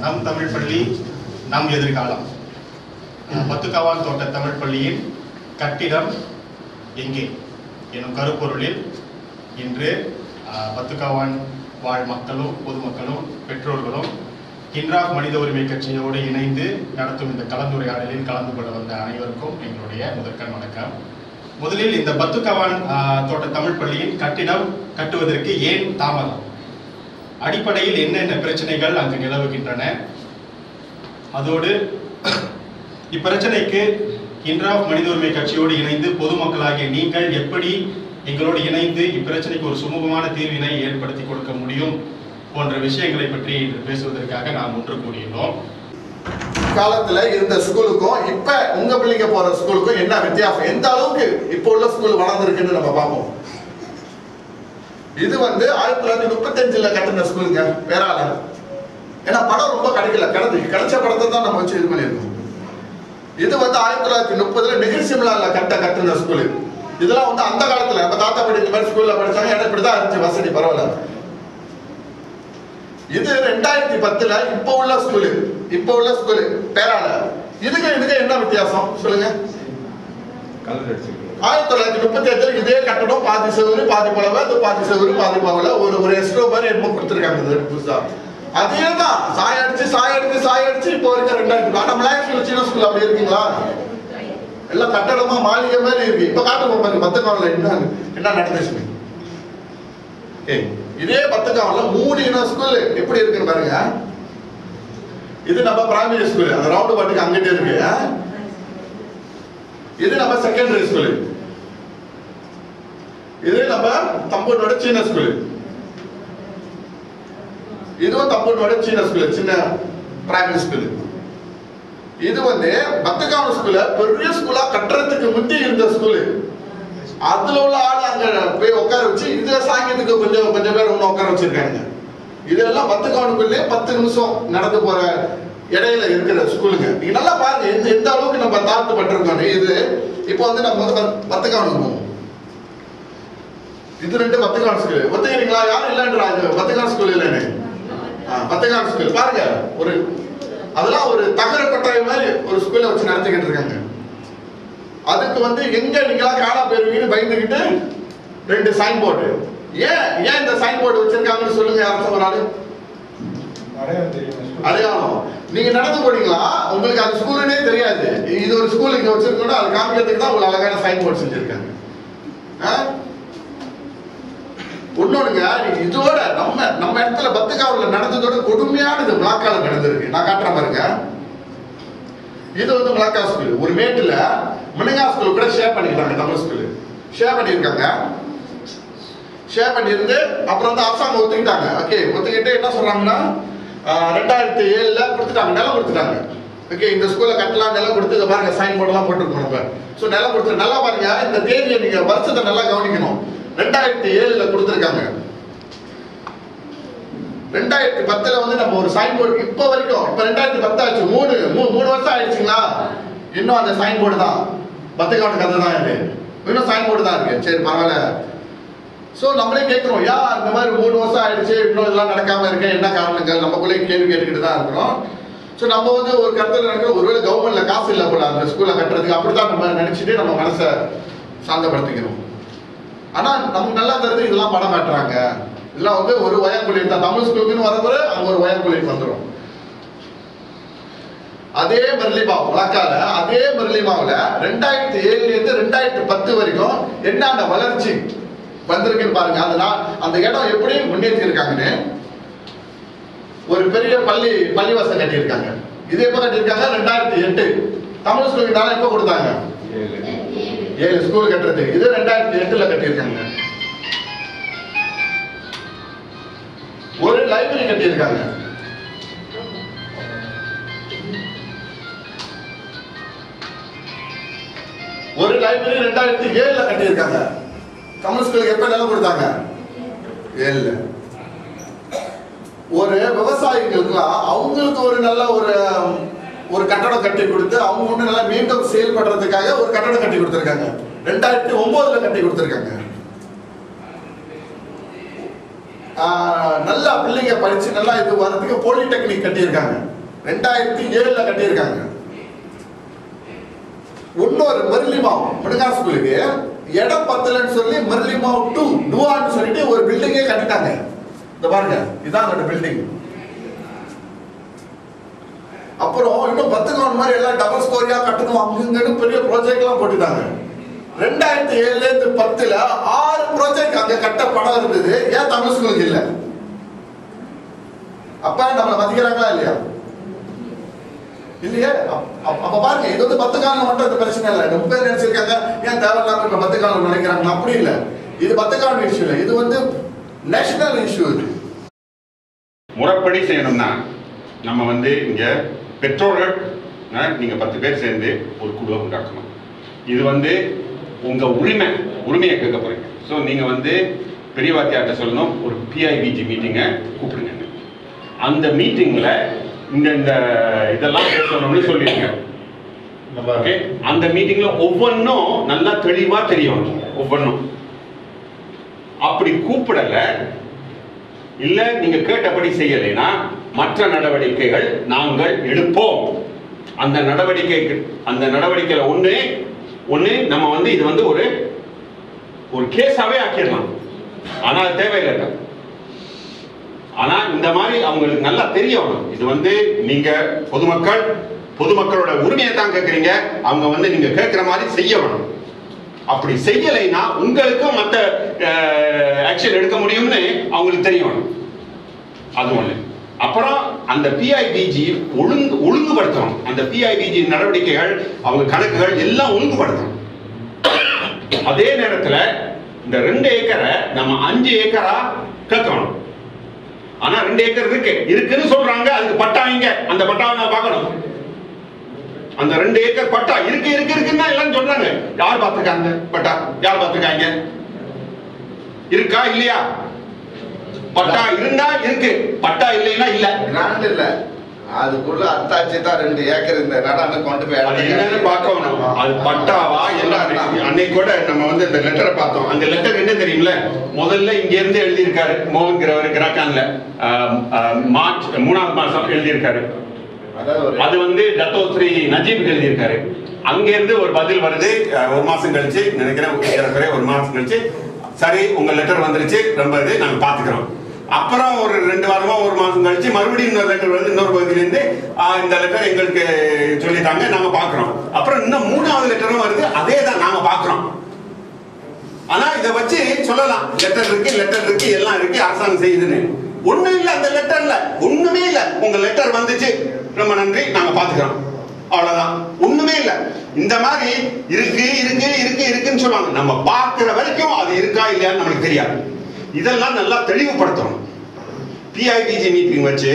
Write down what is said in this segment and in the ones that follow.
நம் தமிழ் பள்ளி நம் எதிர்காலம். அஹ், பத்துக்காவான் தோட்ட தமிழ் பள்ளியின் கட்டிடம் எங்கே எனும் கருப்பொருளில் இன்று பத்துக்காவான் வாழ் மக்களும் பொதுமக்களும் பெற்றோர்களும் கின்ராக் மனித உரிமை கட்சியோடு இணைந்து நடத்தும் இந்த கலந்துரையாடலில் கலந்து கொள்ள வந்த அனைவருக்கும் எங்களுடைய முதற்கண் வணக்கம். முதலில் இந்த பத்துக்கவான் தோட்ட தமிழ் பள்ளியின் கட்டிடம் கட்டுவதற்கு ஏன் தாமதம்? அடிப்படையில் என்னென்ன பிரச்சனைகள் அங்கு நிலவுகின்றன? அதோடு இப்பிரச்சனைக்கு இன்றாஃப் மனித உரிமை கட்சியோடு இணைந்து பொதுமக்களாகிய நீங்கள் எப்படி எங்களோடு இணைந்து இப்பிரச்சனைக்கு ஒரு சுமூகமான தீர்வினை ஏற்படுத்தி கொடுக்க முடியும் போன்ற விஷயங்களை பற்றி இன்று பேசுவதற்காக நாம் ஒன்று கூடியுள்ளோம் காலத்துல இருந்த ஸ்கூலுக்கும் இப்ப உங்க பிள்ளைங்க போற ஸ்கூலுக்கும் என்ன வித்தியாசம்? எந்த அளவுக்கு இப்போ உள்ள ஸ்கூல் வளர்ந்துருக்குன்னு நம்ம பார்ப்போம். இது வந்து ஆயிரத்தி தொள்ளாயிரத்தி முப்பத்தஞ்சுல கட்டின ஸ்கூலுங்க வேறால ஏன்னா படம் ரொம்ப கிடைக்கல கிடந்து கிடைச்ச படத்தை தான் நம்ம வச்சு இது பண்ணியிருக்கோம். இது வந்து ஆயிரத்தி தொள்ளாயிரத்தி முப்பதுல நெகிழ்சிம்லால கட்ட கட்டின ஸ்கூலு இதெல்லாம் வந்து அந்த காலத்துல நம்ம தாத்தா பாட்டி இந்த மாதிரி ஸ்கூல்ல படிச்சாங்க எனக்கு இப்படிதான் இருந்துச்சு வசதி பரவாயில்ல. இது ரெண்டாயிரத்தி பத்துல இப்ப உள்ள ஸ்கூலு இப்ப உள்ள ஸ்கூலு பேரால. இதுக்கு இதுக்கு என்ன வித்தியாசம்? சொல்லுங்க. ஆயிரத்தி தொள்ளாயிரத்தி முப்பத்தி எட்டுல இதே கட்டடம் பாதி செவரு பாதி பழவை அது பாதி செவரு பாதி பழவை ஒரு ஒரு எஸ்ட்ரோ மாதிரி என்னமோ கொடுத்துருக்காங்க புதுசா. அதே தான். சாய் அடிச்சு சாய அடிச்சு சாய அடிச்சு இப்போ வரைக்கும் ரெண்டாயிரத்தி நம்ம ஸ்கூல் சின்ன ஸ்கூல் அப்படி இருக்கீங்களா? எல்லாம் கட்டடமா மாளிகை மாதிரி இருக்கு. இப்ப காட்டுங்க பாருங்க பத்து என்ன என்ன நடந்துச்சு? இதே பத்து மூணு இன ஸ்கூல் எப்படி இருக்குன்னு பாருங்க. இது நம்ம பிரைமரி ஸ்கூல் அந்த ரவுண்ட் பாட்டுக்கு அங்கிட்டே இருக்கு. இது நம்ம செகண்டரி ஸ்கூல் இது நம்ம தம்பூனோட சின்ன ஸ்கூல் இதுவும் தம்பூனோட சின்ன ஸ்கூல் சின்ன பிரைமரி ஸ்கூல் இது வந்து பத்தகாவன் ஸ்கூல்ல பெரிய ஸ்கூலா கட்டுறதுக்கு முந்தி இருந்த ஸ்கூலு அதுல உள்ள ஆள் அங்க போய் உட்கார வச்சு இதுல சாங்கியத்துக்கு கொஞ்சம் கொஞ்சம் பேர் ஒன்று உட்கார வச்சிருக்காங்க. இதெல்லாம் பத்து பத்துக்காவனுக்குள்ளே பத்து நிமிஷம் நடந்து போற இடையில இருக்கிற ஸ்கூலுங்க. நீங்க நல்லா பாருங்க எந்த எந்த அளவுக்கு நம்ம தாழ்த்தப்பட்டிருக்கோம் இது. இப்போ வந்து நம்ம வந்து பத்து போவோம். இது ரெண்டு பத்து பத்துக்கான ஸ்கூல். ஒத்துக்கிறீங்களா? யாரும் இல்லைன்றாங்க பத்துக்கான ஸ்கூல் இல்லைன்னு. பத்துக்கான ஸ்கூல். பாருங்க ஒரு அதெல்லாம் ஒரு தகர கொட்டாய் மாதிரி ஒரு ஸ்கூல்ல வச்சு நடத்திக்கிட்டு இருக்காங்க. அதுக்கு வந்து எங்க நீங்களா காணா போயிருவீங்கன்னு பயந்துக்கிட்டு ரெண்டு சைன் போர்டு ஏன்? ஏன் இந்த சைன் போர்டு வச்சிருக்காங்கன்னு சொல்லுங்க யாராச்சும் ஒரு ஆளு அடையாளம் நீங்க நடந்து போனீங்களா? உங்களுக்கு அது ஸ்கூலுனே தெரியாது. இது ஒரு ஸ்கூல் இங்க வச்சிருக்கோம்னா அது காமிக்கிறதுக்கு தான் உங்களுக்கு அழகான சைன் போர்டு செஞ்சிருக்காங்க. ஆ? இன்னொன்னுங்க இதோட நம்ம நம்ம இடத்துல பத்துக்காவில் நடந்ததோட கொடுமையானது பிளாக்கால நடந்திருக்கு. நான் காட்டுறேன் பாருங்க. இது வந்து மிளாக்கா ஸ்கூல் ஒரு மேட்டுல மினங்கா ஸ்கூல் கூட ஷேர் பண்ணிக்கிட்டாங்க தமிழ் ஸ்கூல் ஷேர் பண்ணியிருக்காங்க. ஷேர் பண்ணியிருந்து அப்புறம் வந்து அரசாங்கம் ஒத்துக்கிட்டாங்க. ஓகே ஒத்துக்கிட்டு என்ன சொல்றாங்கன்னா ரெண்டாயிரத்தி ஏழுல கொடுத்துட்டாங்க. நிலம் கொடுத்துட்டாங்க. ஓகே இந்த ஸ்கூல்ல கட்டலாம் நிலம் கொடுத்து இதை பாருங்க சைன் போர்டெல்லாம் போட்டுருக்கோம் நம்ம. ஸோ நிலம் கொடுத்து நல்லா பாருங்க இந்த தேதியை நீங்க வருஷத்தை நல்லா கவனிக்கணும். ரெண்டாயிரத்தி ஏழுல கொடுத்துருக்காங்க. ரெண்டாயிரத்தி பத்துல வந்து நம்ம ஒரு சைன் போர்டு இப்போ வரைக்கும் இப்போ ரெண்டாயிரத்தி பத்து ஆச்சு. மூணு மூணு வருஷம் ஆயிடுச்சுங்களா? இன்னும் அந்த சைன் போர்டு தான். பத்துக்காவன் கதை தான் இது. இன்னும் சைன் போர்டு தான் இருக்கு. சரி பரவாயில்ல. ஸோ நம்மளே கேட்குறோம் யா இந்த மாதிரி மூணு வருஷம் ஆயிடுச்சு இன்னும் இதெல்லாம் நடக்காம இருக்க என்ன காரணங்கள்? நமக்குள்ளே கேள்வி கேட்டுக்கிட்டு தான் இருக்கிறோம். ஸோ நம்ம வந்து ஒரு கருத்தில் நடக்கிற ஒருவேளை கவர்மெண்ட்ல காசு இல்லை போல அந்த ஸ்கூலில் கட்டுறதுக்கு அப்படித்தான் நம்ம நினைச்சிட்டு நம்ம மனசை சாந்தப்படுத்திக்கிறோம். ஆனால் நமக்கு நல்லா தெரிஞ்சு இதெல்லாம் படம் காட்டுறாங்க இதெல்லாம் வந்து ஒரு வயக்குழி தான் தமிழ் ஸ்கூலுக்குன்னு வரப்போ அங்கே ஒரு வயக்குழி வந்துடும் அதே மர்லிமாவு வழக்கால அதே மர்லிமாவுல ரெண்டாயிரத்தி ஏழுலேருந்து ரெண்டாயிரத்தி பத்து வரைக்கும் என்ன அந்த வளர்ச்சி வந்திருக்குன்னு பாருங்க. அந்த அந்த இடம் எப்படி முன்னேற்றி இருக்காங்கன்னு ஒரு பெரிய பள்ளி பள்ளிவாசல் கட்டியிருக்காங்க. இது எப்போ கட்டியிருக்காங்க ரெண்டாயிரத்தி எட்டு. தமிழ் ஸ்கூலுக்கு தானே எப்போ கொடுத்தாங்க? ஏழு. ஸ்கூல் கட்டுறது. இது ரெண்டாயிரத்தி எட்டுல கட்டியிருக்காங்க. ஒரு லைப்ரரி கட்டியிருக்காங்க. ஒரு லைப்ரரி ரெண்டாயிரத்தி ஏழுல கட்டியிருக்காங்க. தமிழ் ஸ்கூலுக்கு எப்ப நிலம் கொடுத்தாங்க? ஏழுல ஒரு விவசாயிகளுக்குலாம் அவங்களுக்கு ஒரு நல்ல ஒரு ஒரு கட்டடம் கட்டி கொடுத்து அவங்க ஒண்ணு நல்லா மீண்டும் சேல் பண்றதுக்காக ஒரு கட்டடம் கட்டி கொடுத்துருக்காங்க. ரெண்டாயிரத்தி ஒன்பதுல கட்டி கொடுத்துருக்காங்க. நல்லா பிள்ளைங்க படிச்சு நல்லா இது வரதுக்கு பாலிடெக்னிக் கட்டியிருக்காங்க. ரெண்டாயிரத்தி ஏழுல கட்டியிருக்காங்க. இன்னொரு மருளிமா மிடுகார் ஸ்கூலுக்கு இடம் பத்தலன்னு சொல்லி மெர்லிமாவ் டூ டூவான்னு சொல்லிட்டு ஒரு பில்டிங்கே கட்டிட்டாங்க. இந்த பாருங்க. இதான் அந்த பில்டிங் அப்புறம் இன்னும் பத்து கவுன் மாதிரி எல்லாம் டபுள் ஸ்டோரியா கட்டணும் அங்கங்கன்னு பெரிய ப்ராஜெக்ட் எல்லாம் போட்டுட்டாங்க. ரெண்டாயிரத்தி ஏழுல இருந்து பத்துல ஆறு ப்ராஜெக்ட் அங்க கட்ட படம் இருந்தது. ஏன் தமிழ் ஸ்கூலுக்கு இல்ல? அப்ப நம்மளை மதிக்கிறாங்களா இல்லையா? இல்லையே? அப்- அப்ப பாருங்க இது வந்து பத்து காலம் மட்டும் இந்த பிரச்சனை இல்லை. ரொம்ப பேர் நினைச்சிருக்காங்க ஏன் தேவையில்லாம இப்ப பத்து காலம் நினைக்கிறாங்க அப்படி இல்லை. இது பத்து காலம் இஷ்யூ இல்லை. இது வந்து நேஷனல் இஷ்யூ இது. முறைப்படி செய்யணும்னா நம்ம வந்து இங்க பெற்றோர்கள் நீங்க பத்து பேர் சேர்ந்து ஒரு குழுவை உண்டாக்கணும். இது வந்து உங்க உரிமை உரிமையை கேட்க போறீங்க. ஸோ நீங்க வந்து பெரிய வாத்தியார்கிட்ட சொல்லணும் ஒரு பிஐபிஜி மீட்டிங்கை கூப்பிடுங்க அந்த மீட்டிங்கில் இந்த இந்த இதெல்லாம் பேசணும்னு சொல்லிடுங்க ஓகே அந்த மீட்டிங்ல ஒவ்வொன்றும் நல்லா தெளிவா தெரியும். ஒவ்வொன்றும் அப்படி கூப்பிடல. இல்ல நீங்க கேட்டபடி செய்யலைன்னா மற்ற நடவடிக்கைகள் நாங்கள் எடுப்போம். அந்த நடவடிக்கை அந்த நடவடிக்கையில ஒண்ணு ஒண்ணு நம்ம வந்து இது வந்து ஒரு ஒரு கேஸாவே ஆக்கிடலாம். ஆனா தேவையில்லை. இந்த மாதிரி அவங்களுக்கு நல்லா தெரியணும் இது வந்து நீங்க பொதுமக்கள் பொதுமக்களோட உரிமையை தான் கேட்கறீங்க. அவங்க வந்து நீங்க கேட்கிற மாதிரி செய்யணும். அப்படி செய்யலைன்னா உங்களுக்கும் மற்ற ஆக்ஷன் எடுக்க முடியும்னு அவங்களுக்கு தெரியணும் அது ஒண்ணு. அப்புறம் அந்த பிஐபிஜி ஒழுங்கு ஒழுங்குபடுத்தணும். அந்த பிஐபிஜி நடவடிக்கைகள் அவங்க கணக்குகள் எல்லாம் ஒழுங்குபடுத்தணும். அதே நேரத்துல இந்த ரெண்டு ஏக்கரை நம்ம அஞ்சு ஏக்கரா கேட்கணும். ஆனா ரெண்டு ஏக்கர் இருக்கு. இருக்குன்னு சொல்றாங்க. அதுக்கு பட்டா இங்க. அந்த பட்டாவை நான் பார்க்கணும். அந்த ரெண்டு ஏக்கர் பட்டா இருக்கு இருக்கு இருக்குன்னா எல்லாம் சொல்றாங்க. யார் பார்த்துருக்காங்க பட்டா? யார் பார்த்துருக்காங்க? இருக்கா இல்லையா? பட்டா இருந்தா இருக்கு. பட்டா இல்லைன்னா இல்ல. இல்ல. அதுக்குள்ள அத்தாச்சி தான் ரெண்டு ஏக்கர் இந்த நடான கொண்டு போய் என்னன்னு பார்க்கணும் அது பட்டாவா? என்ன? அன்னைக்கு கூட நம்ம வந்து இந்த லெட்டரை பார்த்தோம். அந்த லெட்டர் என்ன தெரியுமில? முதல்ல இங்க இருந்து எழுதியிருக்காரு மோகன்கிறவர் கிராக்கான்ல. மார்ச் மூணாவது மாசம் எழுதியிருக்காரு. அது வந்து டத்தோஸ்ரீ நஜீப் எழுதியிருக்காரு. அங்க இருந்து ஒரு பதில் வருது. ஒரு மாசம் கழிச்சு நினைக்கிறேன் ஒரு மாசம் கழிச்சு சரி உங்க லெட்டர் வந்துருச்சு. ரொம்ப இது நாங்க பாத்துக்கிறோம் அப்புறம் ஒரு ரெண்டு வாரமா ஒரு மாசம் கழிச்சு மறுபடியும் இன்னொரு லெட்டர் வருது இன்னொரு பகுதியிலேருந்து இந்த லெட்டர் எங்களுக்கு சொல்லிட்டாங்க நாங்க பாக்குறோம். அப்புறம் இன்னும் மூணாவது லெட்டரும் வருது அதே தான் நாங்க பாக்குறோம். ஆனா இதை வச்சு சொல்லலாம். லெட்டர் இருக்கு லெட்டர் இருக்கு எல்லாம் இருக்கு அரசாங்கம் செய்யுதுன்னு. ஒண்ணும் இல்ல அந்த லெட்டர்ல ஒண்ணுமே இல்ல. உங்க லெட்டர் வந்துச்சு. ரொம்ப நன்றி. நாங்க பாத்துக்கிறோம். அவ்வளவுதான். ஒண்ணுமே இல்ல. இந்த மாதிரி இருக்கு இருக்கு இருக்கு இருக்குன்னு சொல்லுவாங்க. நம்ம பாக்குற வரைக்கும் அது இருக்கா இல்லையான்னு நம்மளுக்கு தெரியாது. இதெல்லாம் நல்லா தெளிவுபடுத்தணும். பிஐடிஜி மீட்டிங் வச்சு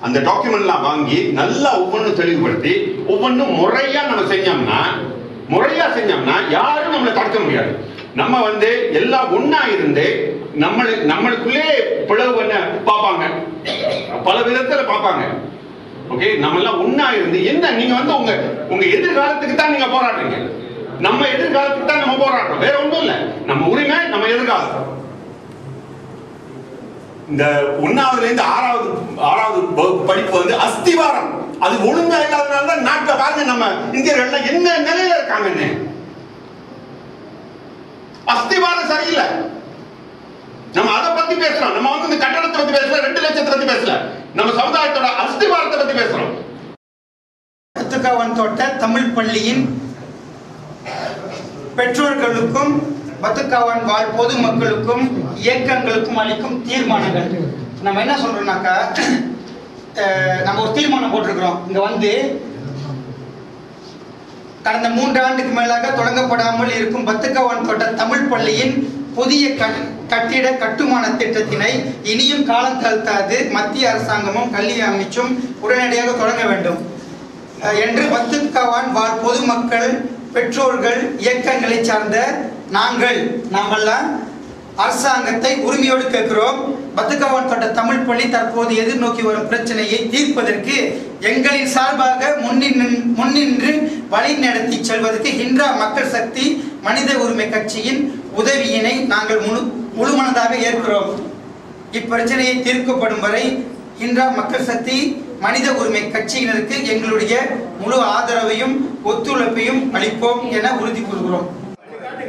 அந்த டாக்குமெண்ட்லாம் வாங்கி நல்லா ஒவ்வொன்றும் தெளிவுபடுத்தி ஒவ்வொன்றும் முறையா நம்ம செஞ்சோம்னா முறையா செஞ்சோம்னா யாரும் நம்மளை தடுக்க முடியாது. நம்ம வந்து எல்லாம் ஒன்னா இருந்து நம்மளு நம்மளுக்குள்ளே பிளவு பண்ண பார்ப்பாங்க. பல விதத்துல பார்ப்பாங்க. ஓகே நம்ம எல்லாம் ஒன்னா இருந்து என்ன நீங்க வந்து உங்க உங்க எதிர்காலத்துக்கு தான் நீங்க போராடுறீங்க. நம்ம எதிர்காலத்துக்கு தான் நம்ம போராடுறோம். வேற ஒன்றும் இல்லை. நம்ம உரிமை நம்ம எதிர்காலம். இந்த ஒன்னாவதுல இருந்து ஆறாவது ஆறாவது படிப்பு வந்து அஸ்திவாரம். அது ஒழுங்கா இல்லாதனால தான் நாட்டை பாருங்க நம்ம இந்தியர்கள் என்ன நிலையில இருக்காங்கன்னு. அஸ்திவாரம் சரியில்லை. நம்ம அதை பத்தி பேசுறோம் நம்ம வந்து இந்த கட்டடத்தை பத்தி பேசல ரெண்டு லட்சத்தை பத்தி பேசல. நம்ம சமுதாயத்தோட அஸ்திவாரத்தை பத்தி பேசுறோம் பத்துக்காவன் தோட்ட தமிழ் பள்ளியின் பெற்றோர்களுக்கும் பத்துக்காவன் வாழ் பொது மக்களுக்கும் இயக்கங்களுக்கும் அளிக்கும் தீர்மானங்கள். நம்ம என்ன சொல்றோம்னாக்கா நம்ம ஒரு தீர்மானம் போட்டிருக்கிறோம். இங்க வந்து கடந்த மூன்றாண்டுக்கு மேலாக தொடங்கப்படாமல் இருக்கும் பத்துக்கவான் தோட்ட தமிழ் பள்ளியின் புதிய கட்- கட்டிட கட்டுமான திட்டத்தினை இனியும் காலம் தாழ்த்தாது மத்திய அரசாங்கமும் கல்வி அமைச்சும் உடனடியாக தொடங்க வேண்டும். என்று பத்துக்கவான் வாழ் பொதுமக்கள் பெற்றோர்கள் இயக்கங்களை சார்ந்த நாங்கள் நாமெல்லாம் அரசாங்கத்தை உரிமையோடு கேட்கிறோம். பத்துக்கவான் தொட்ட தமிழ் பள்ளி தற்போது எதிர்நோக்கி வரும் பிரச்சனையை தீர்ப்பதற்கு எங்களின் சார்பாக முன்னின்று முன்னின்று வழி நடத்தி செல்வதற்கு ஹிண்ட்ரா மக்கள் சக்தி மனித உரிமை கட்சியின் உதவியினை நாங்கள் முழு முழுமனதாக ஏற்கிறோம். இப்பிரச்சனையை தீர்க்கப்படும் வரை இன்றா மக்கள் சக்தி மனித உரிமை கட்சியினருக்கு எங்களுடைய முழு ஆதரவையும் ஒத்துழைப்பையும் அளிப்போம் என உறுதி கூறுகிறோம்.